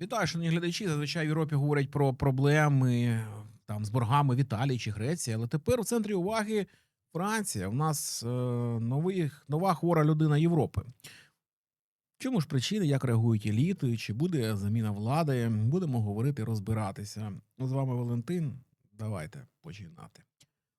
Вітаю, шановні глядачі. Зазвичай в Європі говорять про проблеми там з боргами в Італії чи Греції, але тепер у центрі уваги Франція. У нас е, новий, нова хвора людина Європи. Чому ж причини, як реагують еліти, чи буде заміна влади? Будемо говорити, розбиратися. Ну, З вами Валентин. Давайте починати.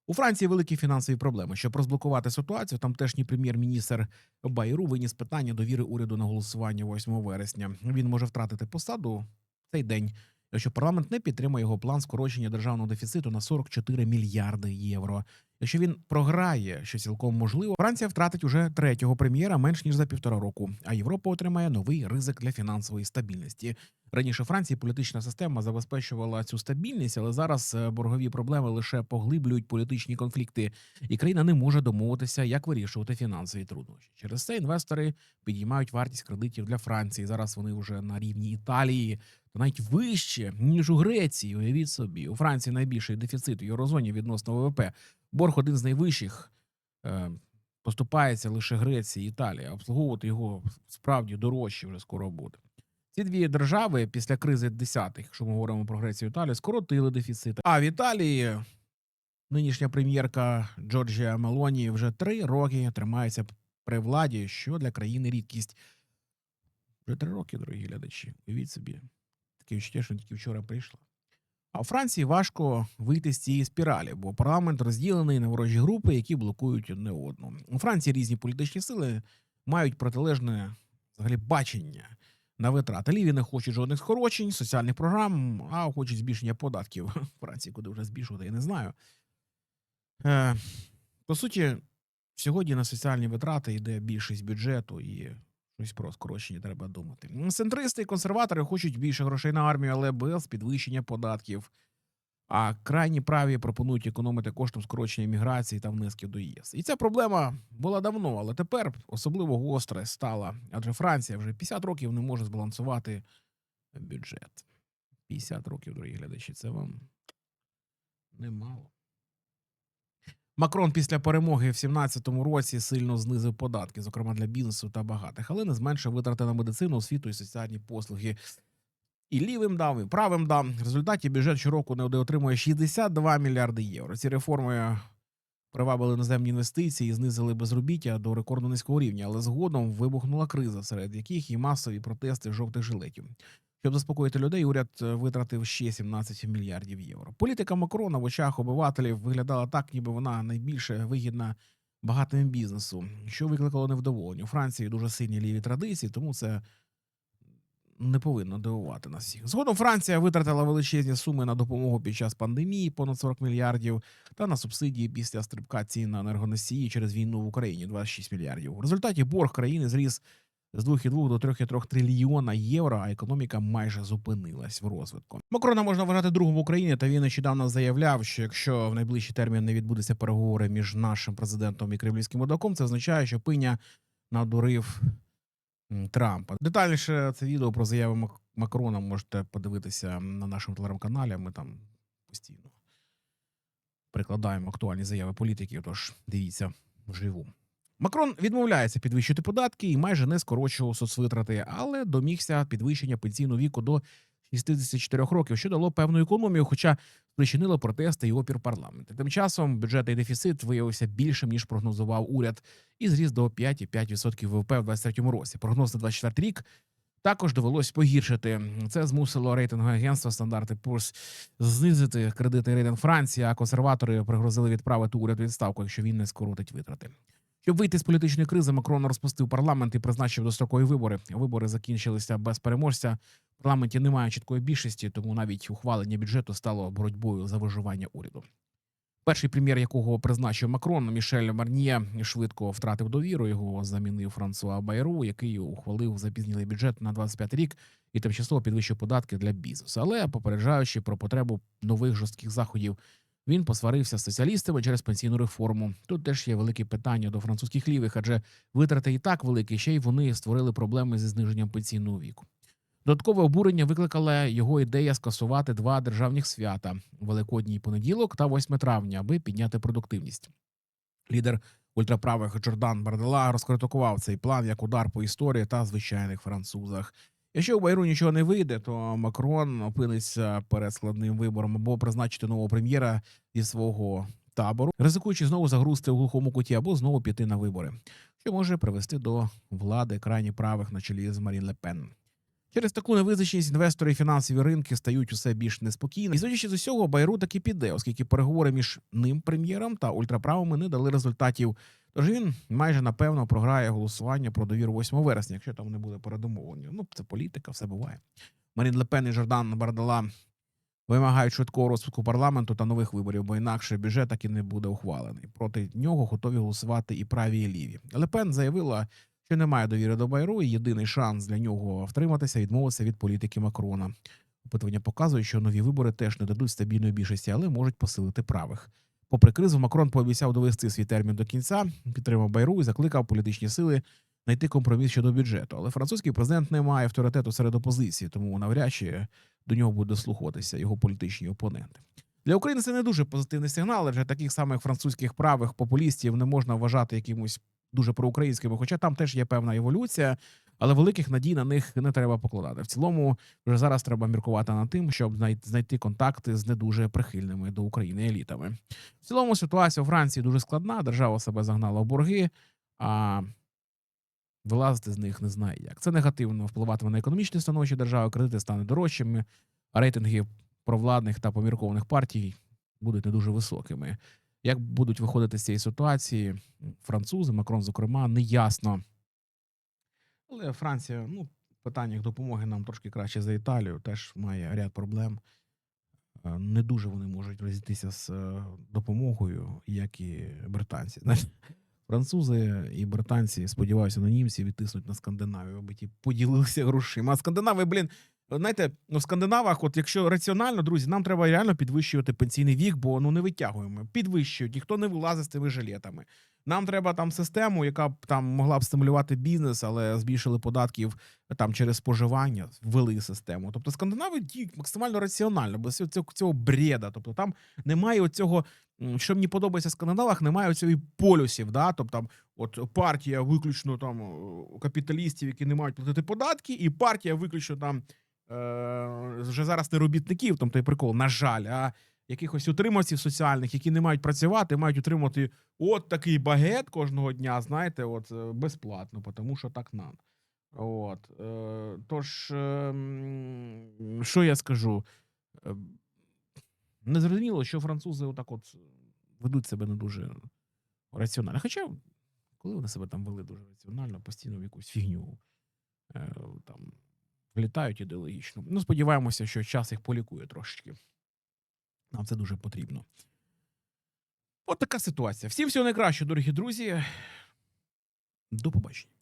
У Франції великі фінансові проблеми. Щоб розблокувати ситуацію, тамтешній прем'єр-міністр Байру виніс питання довіри уряду на голосування 8 вересня. Він може втратити посаду цей день, якщо парламент не підтримає його план скорочення державного дефіциту на 44 мільярди євро. Якщо він програє, що цілком можливо, Франція втратить уже третього прем'єра менш ніж за півтора року, а Європа отримає новий ризик для фінансової стабільності. Раніше Франції політична система забезпечувала цю стабільність, але зараз е, боргові проблеми лише поглиблюють політичні конфлікти, і країна не може домовитися, як вирішувати фінансові труднощі. Через це інвестори підіймають вартість кредитів для Франції. Зараз вони вже на рівні Італії, та навіть вище ніж у Греції. Уявіть собі, у Франції найбільший дефіцит у єврозоні відносно ВВП. Борг один з найвищих. Е, Поступається лише Греція і Італія. Обслуговувати його справді дорожче вже скоро буде. Ці дві держави після кризи 10-х, якщо ми говоримо про Грецію і Італію, скоротили дефіцити. А в Італії нинішня прем'єрка Джорджія Мелоні вже три роки тримається при владі, що для країни рідкість. Вже три роки, дорогі глядачі. Уявіть собі. Таке відчуття, що тільки вчора прийшла. А у Франції важко вийти з цієї спіралі, бо парламент розділений на ворожі групи, які блокують одне одну. У Франції різні політичні сили мають протилежне взагалі бачення на витрати. Ліві не хочуть жодних скорочень, соціальних програм, а хочуть збільшення податків. В Франції, куди вже збільшувати, я не знаю. Е, по суті, сьогодні на соціальні витрати йде більшість бюджету і щось про скорочення треба думати. Центристи і консерватори хочуть більше грошей на армію, але без підвищення податків. А крайні праві пропонують економити коштом скорочення міграції та внесків до ЄС. І ця проблема була давно, але тепер особливо гостра стала, адже Франція вже 50 років не може збалансувати бюджет. 50 років, дорогі глядачі, це вам немало. Макрон після перемоги в 17-му році сильно знизив податки, зокрема для бізнесу та багатих, але не зменшив витрати на медицину, освіту і соціальні послуги. І лівим дав, і правим дав. В результаті бюджет щороку не отримує 62 мільярди євро. Ці реформи привабили іноземні інвестиції, знизили безробіття до рекордно низького рівня, але згодом вибухнула криза, серед яких і масові протести жовтих жилетів. Щоб заспокоїти людей, уряд е, витратив ще 17 мільярдів євро. Політика Макрона в очах обивателів виглядала так, ніби вона найбільше вигідна багатим бізнесу, що викликало невдоволення. У Франції дуже сильні ліві традиції, тому це не повинно дивувати нас всіх. Згодом Франція витратила величезні суми на допомогу під час пандемії, понад 40 мільярдів, та на субсидії після стрибка цін на енергоносії через війну в Україні 26 мільярдів. В результаті борг країни зріс з 2,2 до 3,3 трильйона євро, а економіка майже зупинилась в розвитку. Макрона можна вважати другом в Україні, та він нещодавно заявляв, що якщо в найближчий термін не відбудеться переговори між нашим президентом і кремлівським водоком, це означає, що пиня надурив Трампа. Детальніше це відео про заяви Мак- Макрона можете подивитися на нашому телеграм-каналі. Ми там постійно прикладаємо актуальні заяви політиків. Тож дивіться вживу. Макрон відмовляється підвищити податки і майже не скорочував соцвитрати, але домігся підвищення пенсійного віку до 64 років, що дало певну економію, хоча спричинило протести і опір парламенту. Тим часом бюджетний дефіцит виявився більшим ніж прогнозував уряд, і зріс до 5,5% ВВП в 2023 році. Прогноз на 24 рік також довелось погіршити. Це змусило рейтингове агентство стандарти Пурс знизити кредитний рейтинг Франції. А консерватори пригрозили відправити уряд відставку, якщо він не скоротить витрати. Щоб вийти з політичної кризи, Макрон розпустив парламент і призначив дострокові вибори. Вибори закінчилися без переможця. В парламенті немає чіткої більшості, тому навіть ухвалення бюджету стало боротьбою за виживання уряду. Перший прем'єр, якого призначив Макрон, Мішель Марніє, швидко втратив довіру. Його замінив Франсуа Байру, який ухвалив запізнілий бюджет на 25 рік і тимчасово підвищив податки для бізнесу. Але попереджаючи про потребу нових жорстких заходів, він посварився з соціалістами через пенсійну реформу. Тут теж є великі питання до французьких лівих, адже витрати і так великі, ще й вони створили проблеми зі зниженням пенсійного віку. Додаткове обурення викликала його ідея скасувати два державних свята Великодній понеділок та 8 травня, аби підняти продуктивність. Лідер ультраправих Джордан Бардела розкритикував цей план як удар по історії та звичайних французах. Якщо у Байру нічого не вийде, то Макрон опиниться перед складним вибором або призначити нового прем'єра зі свого табору, ризикуючи знову загрузти у глухому куті, або знову піти на вибори, що може привести до влади крайні правих на чолі з Марін Лепен. Через таку невизначеність інвестори і фінансові ринки стають усе більш неспокійні. І судячи з усього, Байру таки піде, оскільки переговори між ним прем'єром та ультраправими не дали результатів. Тож він майже напевно програє голосування про довіру 8 вересня, якщо там не буде передумовлення. Ну, це політика, все буває. Марін Лепен і Жордан Бардала вимагають швидкого розпуску парламенту та нових виборів, бо інакше бюджет так і не буде ухвалений. Проти нього готові голосувати і праві, і ліві. Лепен заявила, що немає довіри до Байру, і єдиний шанс для нього втриматися відмовитися від політики Макрона. Опитування показує, що нові вибори теж не дадуть стабільної більшості, але можуть посилити правих. Попри кризу, Макрон пообіцяв довести свій термін до кінця, підтримав Байру і закликав політичні сили знайти компроміс щодо бюджету. Але французький президент не має авторитету серед опозиції, тому навряд чи до нього будуть дослухатися його політичні опоненти. Для України це не дуже позитивний сигнал, адже таких самих французьких правих популістів не можна вважати якимось дуже проукраїнськими, хоча там теж є певна еволюція, але великих надій на них не треба покладати. В цілому вже зараз треба міркувати над тим, щоб знайти контакти з не дуже прихильними до України елітами. В цілому ситуація у Франції дуже складна. Держава себе загнала в борги, а вилазити з них не знає як. Це негативно впливатиме на економічне становище держави, кредити стануть дорожчими, а рейтинги провладних та поміркованих партій будуть не дуже високими. Як будуть виходити з цієї ситуації французи, Макрон, зокрема, неясно. Але Франція, ну, питаннях допомоги нам трошки краще за Італію, теж має ряд проблем. Е, Не дуже вони можуть розійтися з е, допомогою, як і британці. Французи і британці, сподіваюся, на німці відтиснуть на Скандинавію, аби ті поділилися грошима. А Скандинави, блін, знаєте, ну в Скандинавах, от якщо раціонально, друзі, нам треба реально підвищувати пенсійний вік, бо ну не витягуємо. Підвищують, ніхто не вилазить з цими жилетами. Нам треба там систему, яка б там могла б стимулювати бізнес, але збільшили податків там через споживання, ввели систему. Тобто скандинави діють максимально раціонально, без цього, цього, бреда. Тобто там немає оцього, що мені подобається в скандинавах, немає оцього полюсів. Да? Тобто там, от партія виключно там е, капіталістів, які не мають платити податки, і партія виключно там е, вже зараз не робітників, там той прикол, на жаль, а якихось утримавців соціальних, які не мають працювати, мають утримати от такий багет кожного дня, знаєте, от е, безплатно, тому що так надо. От. Е, тож, е, що я скажу? Е, Незрозуміло, що французи отак от ведуть себе не дуже раціонально. Хоча, коли вони себе там вели дуже раціонально, постійно в якусь фігню е, там влітають ідеологічно. Ну, сподіваємося, що час їх полікує трошечки. Нам це дуже потрібно. От така ситуація. Всім всього найкращого, дорогі друзі. До побачення.